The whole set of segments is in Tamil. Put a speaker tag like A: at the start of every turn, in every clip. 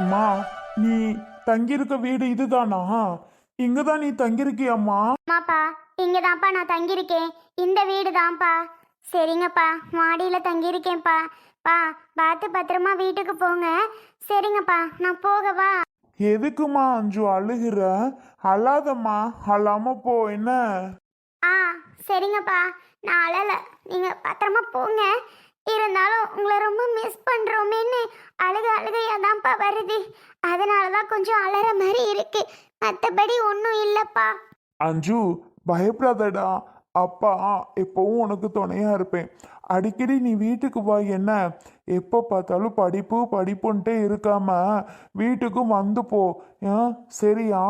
A: அம்மா நீ தங்கியிருக்க வீடு இதுதானா? இங்கதான் நீ தங்கியிருக்கியம்மா.
B: ஆமாப்பா இங்கே தான்ப்பா நான் தங்கியிருக்கேன். இந்த வீடு தான்ப்பா சரிங்கப்பா மாடியில் தங்கியிருக்கேன்ப்பா. பா பார்த்து பத்திரமா வீட்டுக்கு போங்க. சரிங்கப்பா நான் போகவா
A: எதுக்குமா அஞ்சு அழுகிற? அழாதம்மா அழாம போ என்ன?
B: ஆ சரிங்கப்பா. நான் அழலை. நீங்கள் பத்திரமா போங்க. இருந்தாலும் உங்களை ரொம்ப மிஸ் பண்ணுறோமேன்னு அழுக அழுகையாக தான்ப்பா வருது. அதனால தான் கொஞ்சம் அலற மாதிரி இருக்கு. மற்றபடி ஒன்றும் இல்லைப்பா.
A: அஞ்சு பயப்படாதடா. அப்பா எப்பவும் உனக்கு துணையா இருப்பேன். அடிக்கடி நீ வீட்டுக்கு வா என்ன? எப்போ பார்த்தாலும் படிப்பு படிப்புன்ட்டே இருக்காம வீட்டுக்கும் வந்து போ. சரியா?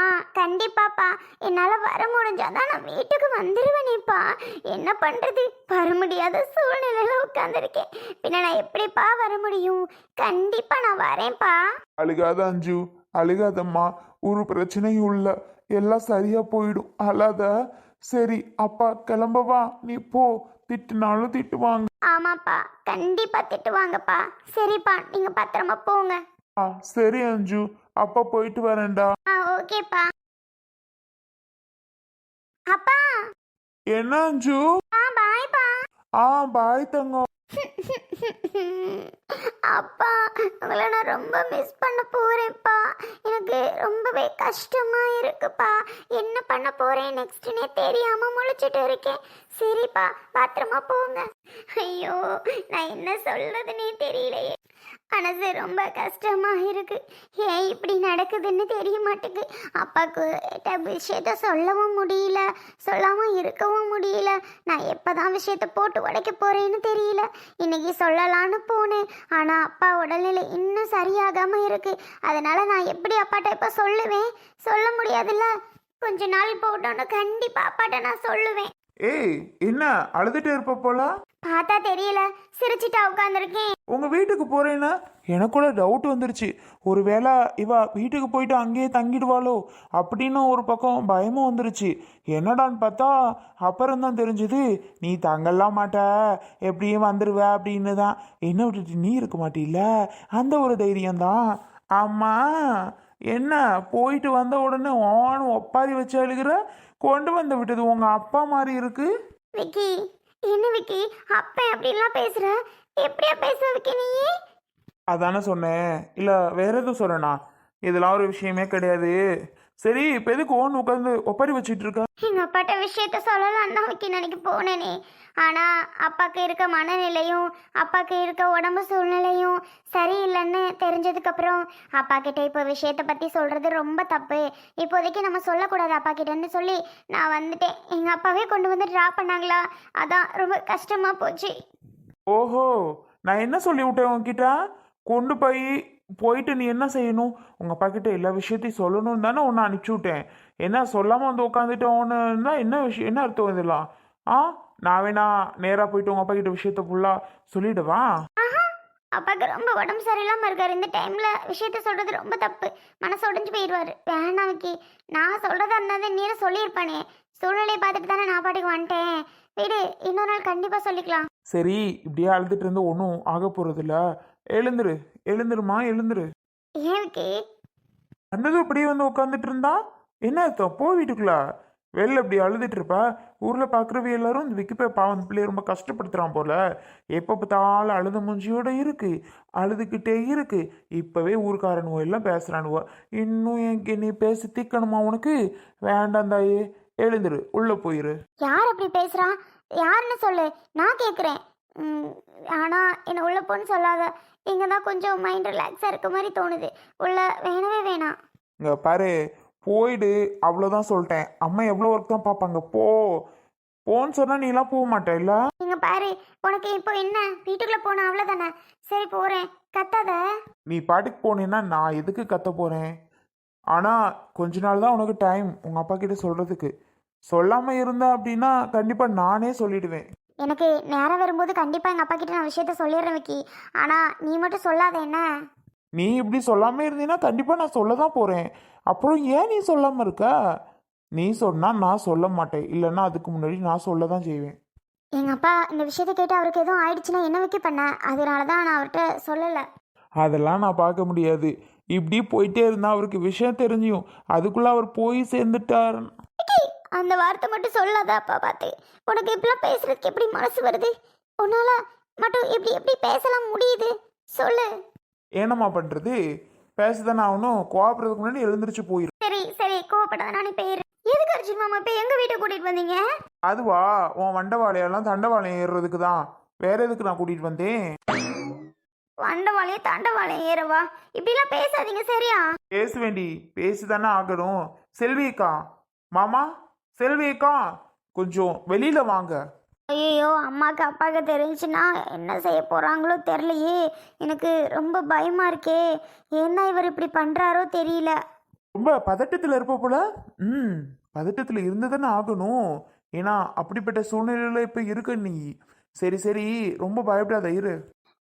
B: ஆ கண்டிப்பாப்பா. என்னால் வர முடிஞ்சாதான் நான் வீட்டுக்கு வந்துடுவேனேப்பா என்ன பண்ணுறது வர முடியாத சூழ்நிலையில் உட்காந்துருக்கேன் பின்ன நான் எப்படிப்பா வர முடியும்? கண்டிப்பாக நான் வரேன்ப்பா.
A: அழுகாத அஞ்சு. அழுகாதம்மா. ஒரு பிரச்சனையும் இல்லை. எல்லாம் சரியா போயிடும். அழாத. சரி அப்பா கிளம்பவா நீ போ. திட்டுனாலும் திட்டுவாங்க.
B: ஆமாப்பா. கண்டிப்பாக திட்டுவாங்கப்பா. சரிப்பா நீங்கள் பத்திரமா போங்க.
A: ஆ சரி அஞ்சு. அப்பா போயிட்டு வரேன்டா.
B: ஆ ஓகேப்பா. அப்பா.
A: என்ன அஞ்சு?
B: ஆ பாய்ப்பா
A: ஆ பாய் தங்கம்.
B: அப்பா உங்களை நான் ரொம்ப மிஸ் பண்ண போறேன்ப்பா எனக்கு ரொம்பவே கஷ்டமா இருக்குப்பா என்ன பண்ண போறேன் நெக்ஸ்ட்னே தெரியாம முழிச்சிட்டு இருக்கேன். சரிப்பா பத்திரமா போங்க. ஐயோ நான் என்ன சொல்றதுன்னே தெரியலையே. மனசு ரொம்ப கஷ்டமாக இருக்கு ஏன் இப்படி நடக்குதுன்னு தெரிய மாட்டேங்குது அப்பாவுக்கு விஷயத்த சொல்லவும் முடியல. சொல்லாமல் இருக்கவும் முடியல. நான் எப்போ தான் விஷயத்த போட்டு உடைக்க போகிறேன்னு தெரியல. இன்னைக்கு சொல்லலான்னு போனேன். ஆனால் அப்பா உடல்நிலை இன்னும் சரியாகாமல் இருக்குது அதனால் நான் எப்படி அப்பாட்ட இப்போ சொல்லுவேன்? சொல்ல முடியாதுல்ல? கொஞ்ச நாள் போட்டோன்னு கண்டிப்பாக அப்பாட்ட நான் சொல்லுவேன்.
A: ஏய் என்ன அழுதுட்டே இருப்ப போல?
B: பார்த்தா தெரியல. சிரிச்சிட்டா உட்காந்துருக்கேன்
A: உங்க வீட்டுக்கு போறேன்னா? எனக்கு கூட டவுட் வந்துருச்சு. ஒருவேளை இவ வீட்டுக்கு போயிட்டு அங்கேயே தங்கிடுவாளோ? அப்படின்னு ஒரு பக்கம் பயமும் வந்துருச்சு. என்னடான்னு பார்த்தா அப்புறம் தான் தெரிஞ்சது. நீ தங்கலாம் மாட்ட. எப்படியும் வந்துருவ அப்படின்னு தான் என்ன விட்டுட்டு நீ இருக்க மாட்டீல்ல? அந்த ஒரு தைரியம் தான் ஆமா என்ன போயிட்டு வந்த உடனே ஓன்னு ஒப்பாரி வச்சு அழுகிற? கொண்டு வந்து விட்டது. உங்க அப்பா மாதிரி இருக்கு.
B: விக்கி என்ன விக்கி? அப்ப அப்படிலாம் பேசுற? எப்படியா பேச விக்கி நீ?
A: அதானே சொன்னேன். இல்லை வேற எதுவும் சொல்லணா இதெல்லாம் ஒரு விஷயமே கிடையாது. சரி இப்போ எதுக்கு ஓன் உட்காந்து ஒப்பாரி வச்சிட்டு இருக்க
B: எங்க அப்பாட்ட விஷயத்த சொல்லலாம் தான் விக்கி நினைக்க போனேனே. ஆனா அப்பாக்கு இருக்க மனநிலையும் அப்பாக்கு இருக்க உடம்பு சூழ்நிலையும் சரியில்லைன்னு தெரிஞ்சதுக்கு அப்புறம் அப்பா கிட்ட இப்போ விஷயத்த பத்தி சொல்றது ரொம்ப தப்பு. இப்போதைக்கு நம்ம சொல்லக்கூடாது அப்பா கிட்டன்னு சொல்லி நான் வந்துட்டேன். எங்க அப்பாவே கொண்டு வந்து ட்ரா பண்ணாங்களா? அதான் ரொம்ப கஷ்டமா போச்சு.
A: ஓஹோ நான் என்ன சொல்லி விட்டேன் உன்கிட்ட? கொண்டு போய் போயிட்டு நீ என்ன செய்யணும்? உங்கள் அப்பா கிட்ட எல்லா விஷயத்தையும் சொல்லணும்னு தானே உன்னை அனுப்பிச்சி விட்டேன். என்ன சொல்லாமல் வந்து உட்காந்துட்டோன்னா என்ன விஷயம்? என்ன அர்த்தம் இதெல்லாம்? ஆ? நான் வேணா நேராக போயிட்டு உங்கள் அப்பா கிட்ட விஷயத்த ஃபுல்லாக சொல்லிடவா?
B: ஆஹா! அப்பாக்கு ரொம்ப உடம்பு சரியில்லாம இருக்காரு. இந்த டைம்ல விஷயத்த சொல்றது ரொம்ப தப்பு. மனசு உடைஞ்சு போயிடுவாரு வேணாம் விக்கி. நான் சொல்றதா இருந்தாலும் நீர சொல்லியிருப்பானே. சூழ்நிலையை பார்த்துட்டு தானே நான் பாட்டுக்கு வந்துட்டேன். வீடு இன்னொரு நாள் கண்டிப்பா சொல்லிக்கலாம்.
A: சரி இப்படியே அழுதுட்டு இருந்து ஒன்றும் ஆக போகிறதில்ல எழுந்துரு எழுந்துருமா எழுந்துரு.
B: ஏன் விக்கி?
A: அண்ணதும் இப்படியே வந்து உட்காந்துட்டு இருந்தா என்ன அர்த்தம்? போ வீட்டுக்குள்ள. வெளில இப்படி அழுதுட்டு இருப்பா ஊரில் பார்க்குறவ எல்லாரும் இந்த விக்கிப்பே. பாவம் இந்த பிள்ளைய ரொம்ப கஷ்டப்படுத்துகிறான் போல. எப்போ பார்த்தாலும் அழுத மூஞ்சியோட இருக்கு. அழுதுகிட்டே இருக்கு. இப்போவே ஊருக்காரனுவோ எல்லாம் பேசுகிறானுவோ இன்னும் எங்க நீ பேசி தீக்கணுமா உனக்கு? வேண்டாம் தாயே. எழுந்துரு உள்ளே போயிரு.
B: யார் அப்படி பேசுறான் யாருன்னு சொல்லு. நான் கேட்குறேன் ஆனா என்ன உள்ள போன்னு சொல்லாத. இங்க தான் கொஞ்சம் மைண்ட் ரிலாக்ஸா இருக்க மாதிரி தோணுது. உள்ள வேணவே வேணாம்.
A: இங்க பாரு போயிடு அவ்வளோதான் சொல்லிட்டேன். அம்மா எவ்வளோ ஒர்க் தான் பார்ப்பாங்க. போ. போன்னு சொன்னால் நீலாம் போக மாட்டே இல்லை?
B: இங்க பாரு உனக்கு இப்போ என்ன? வீட்டுக்குள்ள போன அவ்வளவுதானே? சரி போறேன். கத்தாத?
A: நீ பாட்டுக்கு போனேன்னா நான் எதுக்கு கத்த போகிறேன் ஆனால் கொஞ்ச நாள் தான் உனக்கு டைம் உங்கள் அப்பா கிட்ட சொல்கிறதுக்கு சொல்லாமல் இருந்த அப்படின்னா கண்டிப்பாக நானே சொல்லிடுவேன்.
B: எனக்கு நேரம் வரும்போது கண்டிப்பா எங்க அப்பா கிட்ட நான் விஷயத்த சொல்லிடுறேன் விக்கி. ஆனா நீ மட்டும் சொல்லாத என்ன?
A: நீ இப்படி சொல்லாமல் இருந்தீன்னா கண்டிப்பாக நான் சொல்ல தான் போகிறேன் அப்புறம் ஏன் நீ சொல்லாமல் இருக்க? நீ சொன்னால் நான் சொல்ல மாட்டேன். இல்லைன்னா அதுக்கு முன்னாடி நான் சொல்ல தான் செய்வேன்.
B: எங்க அப்பா இந்த விஷயத்த கேட்டு அவருக்கு எதுவும் ஆயிடுச்சுன்னா என்ன விக்கி பண்ண? அதனால தான் நான் அவர்கிட்ட சொல்லலை.
A: அதெல்லாம் நான் பார்க்க முடியாது. இப்படி போயிட்டே இருந்தா அவருக்கு விஷயம் தெரிஞ்சியும் அதுக்குள்ள அவர் போய் சேர்ந்துட்டார்.
B: அந்த வார்த்தை மட்டும் சொல்லாதாப்பா பார்த்து உனக்கு இப்படிலாம் பேசுறதுக்கு எப்படி மனசு வருது? உன்னால மட்டும் இப்படி எப்படி பேசலாம் முடியுது? சொல்லு.
A: என்னம்மா பண்றது? பேசதானே ஆகணும். கோவப்படுறதுக்கு முன்னாடி எழுந்திருச்சு போயிரு.
B: சரி சரி. கோவப்படாத நானே போயிரு எதுக்கு அர்ஜுன் மாமா இப்போ எங்க வீட்டை கூட்டிட்டு வந்தீங்க?
A: அதுவா? உன் வண்டவாளையெல்லாம் தண்டவாளையம் ஏறுறதுக்கு தான் வேற எதுக்கு நான் கூட்டிட்டு வந்தேன்?
B: வண்டவாளையம் தண்டவாளையம் ஏறவா? இப்படிலாம் பேசாதீங்க சரியா?
A: பேச வேண்டி. பேசிதானே ஆகணும். செல்விக்கா மாமா? செல்விக்கா கொஞ்சம் வெளியில வாங்க.
B: ஐயோ அம்மாக்கு அப்பாவுக்கு தெரிஞ்சுன்னா என்ன செய்ய போறாங்களோ தெரியலையே. எனக்கு ரொம்ப பயமா இருக்கே. என்ன இவர் இப்படி பண்றாரோ தெரியல.
A: ரொம்ப பதட்டத்தில் இருப்ப போல? ம் பதட்டத்தில் இருந்துதானே ஆகணும். ஏன்னா அப்படிப்பட்ட சூழ்நிலையில இப்போ இருக்க நீ. சரி சரி ரொம்ப பயப்படாத இரு.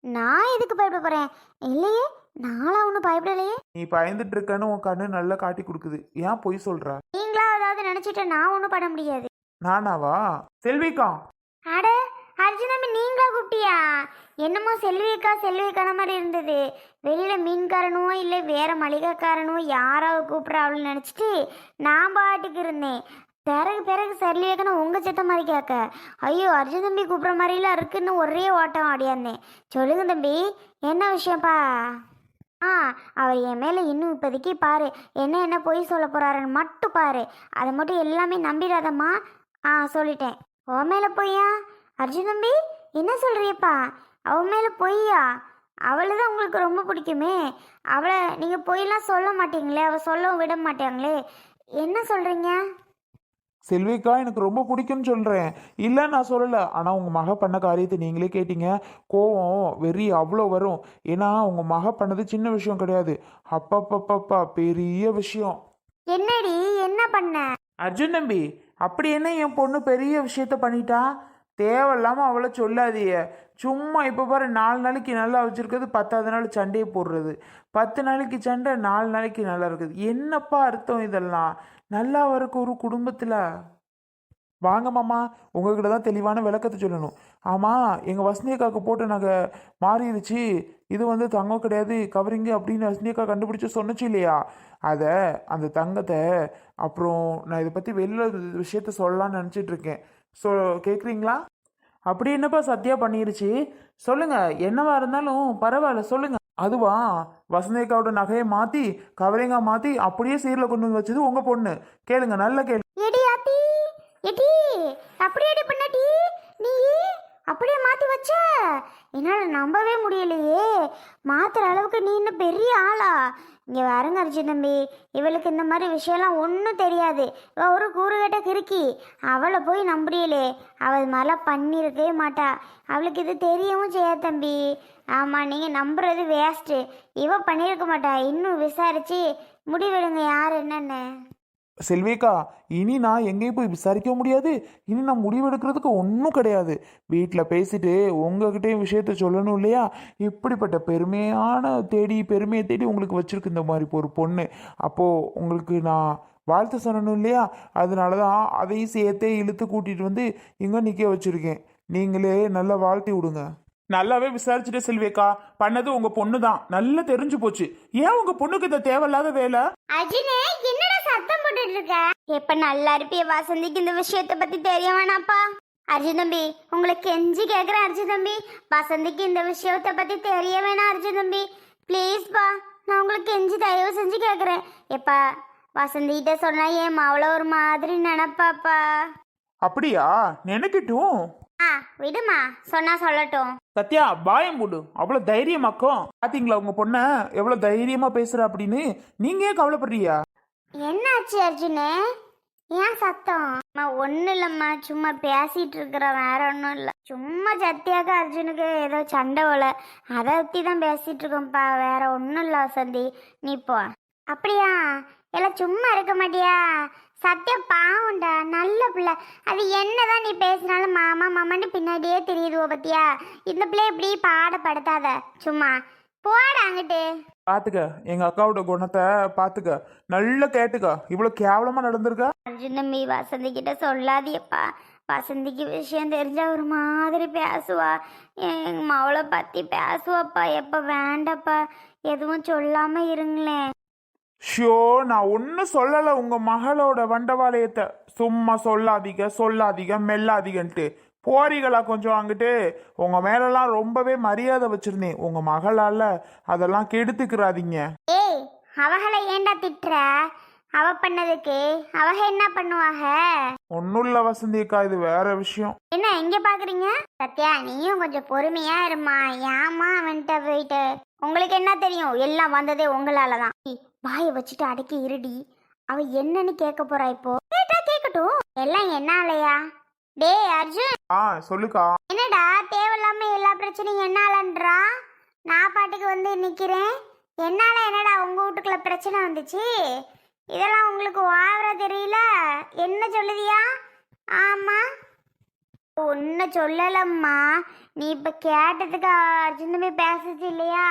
B: நான் எதுக்கு பயப்பட போறேன்? இல்லையே நாளா ஒன்றும் பயப்படலையே.
A: நீ பயந்துட்டு இருக்கன்னு உன் கண்ணு நல்லா காட்டி கொடுக்குது. ஏன் பொய்
B: ஏதாவது நினைச்சிட்டு நான் ஒன்றும் பண்ண முடியாது.
A: நானாவா? செல்விக்கா.
B: அட அர்ஜுனமே நீங்களா கூப்பிட்டியா? என்னமோ செல்வியக்கா செல்வியக்கான மாதிரி இருந்தது. வெளியில மீன்காரனோ இல்லை வேற மளிகைக்காரனோ யாராவது கூப்பிட்றாவளு நினச்சிட்டு நான் பாட்டுக்கு இருந்தேன். பிறகு பிறகு செல்வியக்கனா உங்க செத்த மாதிரி கேட்க. ஐயோ அர்ஜுன் தம்பி கூப்பிட்ற மாதிரிலாம் இருக்குன்னு ஒரே ஓட்டம் ஆடியாந்தேன். சொல்லுங்க தம்பி என்ன விஷயம்ப்பா? ஆ அவர் என் மேலே இன்னும் இப்போதைக்கு பாரு. என்ன என்ன பொய் சொல்ல போகிறாருன்னு மட்டும் பாரு. அதை மட்டும் எல்லாமே நம்பிடாதம்மா. ஆ சொல்லிட்டேன். உன் மேலே பொய்யா? அர்ஜுன் தம்பி என்ன சொல்கிறியப்பா அவன் மேலே பொய்யா? அவளை தான் உங்களுக்கு ரொம்ப பிடிக்குமே. அவளை நீங்கள் பொய்லாம் சொல்ல மாட்டீங்களே அவள் சொல்லவும் விட மாட்டாங்களே. என்ன சொல்கிறீங்க
A: செல்விக்கா எனக்கு ரொம்ப பிடிக்கும்னு சொல்கிறேன் இல்லை நான் சொல்லலை. ஆனால் உங்கள் மக பண்ண காரியத்தை நீங்களே கேட்டீங்க. கோவம் வெறி அவ்வளோ வரும். ஏன்னா உங்கள் மக பண்ணது சின்ன விஷயம் கிடையாது. அப்பப்பப்பப்பா பெரிய விஷயம்.
B: என்னடி? என்ன பண்ண?
A: அர்ஜுன் தம்பி அப்படி என்ன என் பொண்ணு பெரிய விஷயத்த பண்ணிட்டா? தேவையில்லாமல் அவளை சொல்லாதீய சும்மா இப்போ பாரு நாலு நாளைக்கு நல்லா வச்சுருக்கிறது பத்தாவது நாள் சண்டையை போடுறது. பத்து நாளைக்கு சண்டை நாலு நாளைக்கு நல்லா இருக்குது. என்னப்பா அர்த்தம் இதெல்லாம்? நல்லா வரக்கு ஒரு குடும்பத்தில்? வாங்க மாமா உங்ககிட்ட தான் தெளிவான விளக்கத்தை சொல்லணும். ஆமாம் எங்கள் வசந்தியக்காவுக்கு போட்டு நாங்கள் மாறிடுச்சு. இது வந்து தங்கம் கிடையாது கவரிங்கு அப்படின்னு வசந்தியக்கா கண்டுபிடிச்சு சொன்னச்சு இல்லையா? அதை அந்த தங்கத்தை அப்புறம் நான் இதை பற்றி வெளில விஷயத்த சொல்லலாம்னு நினச்சிட்டு இருக்கேன். ஸோ கேட்குறீங்களா அப்படி என்னப்பா சத்யா பண்ணிருச்சு? சொல்லுங்க என்னவா இருந்தாலும் பரவாயில்ல சொல்லுங்க. அதுவா? வசந்தியக்காவோட நகையை மாற்றி கவரிங்கா மாற்றி அப்படியே சீரில் கொண்டு வந்து வச்சது உங்கள் பொண்ணு. கேளுங்க நல்ல கேளு
B: எடி ஆத்தி எடி அப்படியே பண்ணடி நீ அப்படியே மாத்தி வச்ச என்னால் நம்பவே முடியலையே. மாத்துற அளவுக்கு நீ இன்னும் பெரிய ஆளா? இங்கே வரங்க அர்ஜுன் தம்பி. இவளுக்கு இந்த மாதிரி விஷயம்லாம் ஒன்றும் தெரியாது. இவள் ஒரு கூறுகட்ட கிறுக்கி. அவளை போய் நம்புறியலே அவள் இது மாதிரிலாம் பண்ணியிருக்கவே மாட்டா. அவளுக்கு இது தெரியவும் செய்யாது தம்பி. ஆமாம் நீங்கள் நம்புறது வேஸ்ட்டு இவள் பண்ணியிருக்க மாட்டா. இன்னும் விசாரிச்சு முடிவெடுங்க. யார் என்னென்ன.
A: செல்வேக்கா இனி நான் எங்கேயும் போய் விசாரிக்க முடியாது. இனி நான் முடிவெடுக்கிறதுக்கு ஒன்றும் கிடையாது. வீட்டில் பேசிட்டு உங்ககிட்டயும் விஷயத்த சொல்லணும் இல்லையா? இப்படிப்பட்ட பெருமையான தேடி பெருமையை தேடி உங்களுக்கு வச்சிருக்கு இந்த மாதிரி ஒரு பொண்ணு. அப்போது உங்களுக்கு நான் வாழ்த்து சொல்லணும் இல்லையா? அதனால தான் அதையும் சேர்த்தே இழுத்து கூட்டிகிட்டு வந்து இங்கே நிற்க வச்சுருக்கேன். நீங்களே நல்லா வாழ்த்தி விடுங்க. நல்லாவே விசாரிச்சுட்டு செல்வேக்கா பண்ணது உங்க பொண்ணு தான் நல்லா தெரிஞ்சு போச்சு. ஏன் உங்க பொண்ணுக்கு இந்த தேவையில்லாத வேலை?
B: போட்டுட்டு இருக்க எப்ப நல்லா இருப்பிய வாசந்திக்கு இந்த விஷயத்த பத்தி தெரிய வேணாப்பா? அர்ஜுன் தம்பி உங்களுக்கு கெஞ்சி கேக்குறேன் அர்ஜுன் தம்பி. வசந்திக்கு இந்த விஷயத்த பத்தி தெரிய வேணாம் அர்ஜுன் தம்பி. ப்ளீஸ் பா நான் உங்களுக்கு கெஞ்சி தயவு செஞ்சு கேக்குறேன். எப்பா வசந்திகிட்ட சொன்னா என் மாவள ஒரு மாதிரி நினைப்பாப்பா.
A: அப்படியா? நினைக்கட்டும்.
B: ஆ விடுமா. சொன்னா சொல்லட்டும்.
A: சத்யா பாயம் போடு அவ்வளோ தைரியமாக்கும் பாத்தீங்களா உங்க பொண்ண? எவ்வளோ தைரியமா பேசுற அப்படின்னு. நீங்க ஏன் கவலைப்படுறியா
B: என்னாச்சு அர்ஜுனே? ஏன் சத்தம்? அம்மா ஒன்றும் இல்லைம்மா. சும்மா பேசிகிட்டு இருக்கிறோம் வேற ஒன்றும் இல்லை. சும்மா சத்தியாக அர்ஜுனுக்கு ஏதோ சண்டை ஓலை அதை பற்றி தான் பேசிகிட்டு இருக்கோம்ப்பா. வேற ஒன்றும் இல்லை வசந்தி. நீ போ. அப்படியா? எல்லாம் சும்மா இருக்க மாட்டியா? சத்தியம் பாவம்டா நல்ல பிள்ளை. அது என்னதான் நீ பேசினாலும் மாமா மாமான்னு பின்னாடியே தெரியுதுவோ பத்தியா? இந்த பிள்ளை இப்படி பாடப்படுத்தாத சும்மா. போடா அங்கிட்டு.
A: பாத்துக்க. எங்க அக்காவோட குணத்தை பாத்துக்க. நல்லா கேட்டுக்க. இவ்வளோ கேவலமா நடந்திருக்கா?
B: அர்ஜுன் தம்பி வசந்தி கிட்ட சொல்லாதியப்பா. வசந்திக்கு விஷயம் தெரிஞ்சா ஒரு மாதிரி பேசுவா. எங்க மவளை பத்தி பேசுவாப்பா. எப்ப வேண்டாப்பா. எதுவும் சொல்லாம இருங்களேன்
A: ஷோ நான் ஒன்றும் சொல்லலை. உங்க மகளோட வண்டவாளையத்தை சும்மா சொல்லாதீங்க சொல்லாதீங்க மெல்லாதீங்கன்ட்டு. போறீங்களா கொஞ்சம் அங்கிட்டு உங்க மேலெல்லாம் ரொம்பவே மரியாதை வச்சிருந்தேன் உங்க மகளால அதெல்லாம் கெடுத்துக்கிறாதீங்க.
B: ஏய் அவகளை ஏன்டா திட்டுற? அவ பண்ணதுக்கு அவக என்ன பண்ணுவாக?
A: ஒன்றும் இல்லை வசந்திக்கா இது வேற விஷயம்.
B: என்ன எங்க பாக்குறீங்க? சத்யா நீயும் கொஞ்சம் பொறுமையா இருமா. ஏமா அவன்கிட்ட போயிட்டு? உங்களுக்கு என்ன தெரியும்? எல்லாம் வந்ததே உங்களால தான் வாயை வச்சுட்டு அடக்கி இருடி. அவ என்னன்னு கேட்க போறா இப்போ. கேட்டா கேட்கட்டும். எல்லாம் என்னாலயா? டேய் அர்ஜுன்.
A: ஆ சொல்லுக்கா.
B: என்னடா தேவையில்லாம எல்லா பிரச்சனையும் என்னாலன்றா? நான் பாட்டுக்கு வந்து நிக்கிறேன். என்னால என்னடா உங்க வீட்டுக்குள்ள பிரச்சனை வந்துச்சு? இதெல்லாம் உங்களுக்கு வாவர தெரியல? என்ன சொல்லுதியா? ஆமா. ஒன்னும் சொல்லலம்மா. நீ இப்ப கேட்டதுக்கு தம்பி பேசுச்சு இல்லையா?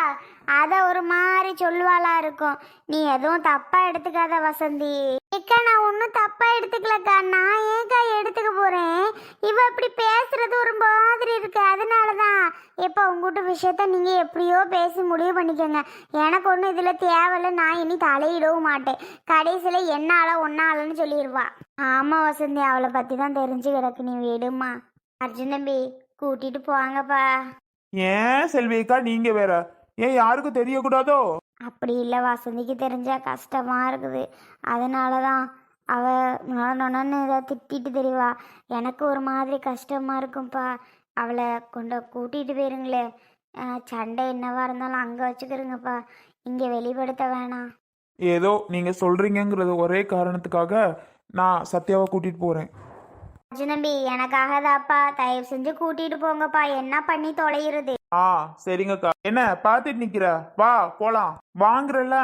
B: அத ஒரு மாதிரி சொல்லுவாளா இருக்கும். நீ எதுவும் தப்பா எடுத்துக்காத வசந்தி. ஏக்கா நான் ஒன்றும் தப்பா எடுத்துக்கலக்கா. நான் ஏக்கா எடுத்துக்க போறேன்? இவ இப்படி பேசுறது ஒரு மாதிரி இருக்கு. அதனாலதான் இப்போ உங்ககிட்ட விஷயத்த நீங்க எப்படியோ பேசி முடிவு பண்ணிக்கோங்க. எனக்கு ஒன்றும் இதுல தேவையில்ல. நான் இனி தலையிடவும் மாட்டேன். கடைசியில என்னால ஒன்னாலன்னு சொல்லிடுவா ஆமா வசந்தி அவளை பத்தி தான் தெரிஞ்சு கிடக்கு. நீ விடுமா? அர்ஜுன் தம்பி கூட்டிட்டு போவாங்கப்பா
A: ஏன் செல்விக்கா நீங்க வேற? ஏன் யாருக்கும் தெரியக்கூடாதோ?
B: அப்படி இல்லை வசந்திக்கு தெரிஞ்சா கஷ்டமா இருக்குது. அதனால தான் அவ நொன்னு இதை திட்டிட்டு தெரியவா. எனக்கு ஒரு மாதிரி கஷ்டமா இருக்கும்ப்பா அவளை கொண்டு கூட்டிட்டு போயிருங்களே. அஹ் சண்டை என்னவா இருந்தாலும் அங்கே வச்சுக்கிறோங்கப்பா இங்கே வெளிப்படுத்த வேணாம்.
A: ஏதோ நீங்க சொல்றீங்கங்கிறது ஒரே காரணத்துக்காக நான் சத்யாவை கூட்டிட்டு போறேன்.
B: அர்ஜுனம்பி எனக்காக தாப்பா தயவு செஞ்சு கூட்டிட்டு போங்கப்பா. என்ன பண்ணி தொலைகிறது
A: ஆ சரிங்கக்கா. என்ன பார்த்துட்டு நிக்கிற? வா போலாம். வாங்குறல